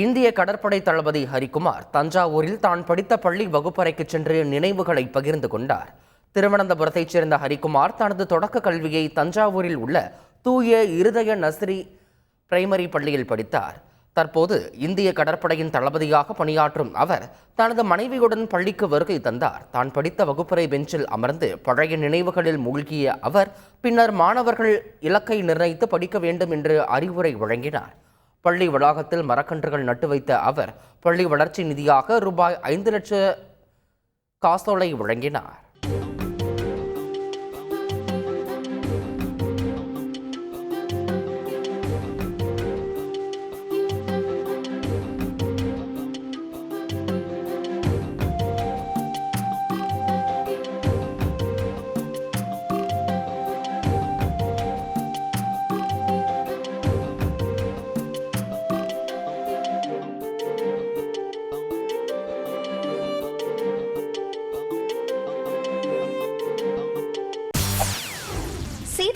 இந்திய கடற்படை தளபதி ஹரிகுமார் தஞ்சாவூரில் தான் படித்த பள்ளி வகுப்பறைக்கு சென்று நினைவுகளை பகிர்ந்து கொண்டார். திருவனந்தபுரத்தைச் சேர்ந்த ஹரிகுமார் தனது தொடக்க கல்வியை தஞ்சாவூரில் உள்ள தூய இருதய நஸ்ரி பிரைமரி பள்ளியில் படித்தார். தற்போது இந்திய கடற்படையின் தளபதியாக பணியாற்றும் அவர் தனது மனைவியுடன் பள்ளிக்கு வருகை தந்தார். தான் படித்த வகுப்பறை பெஞ்சில் அமர்ந்து பழைய நினைவுகளில் மூழ்கிய அவர் பின்னர் மாணவர்கள் இலக்கை நிர்ணயித்து படிக்க வேண்டும் என்று அறிவுரை வழங்கினார். பள்ளி வளாகத்தில் மரக்கன்றுகள் நட்டு வைத்த அவர் பள்ளி வளர்ச்சி நிதியாக ரூபாய் ஐந்து லட்ச காசோலை வழங்கினார்.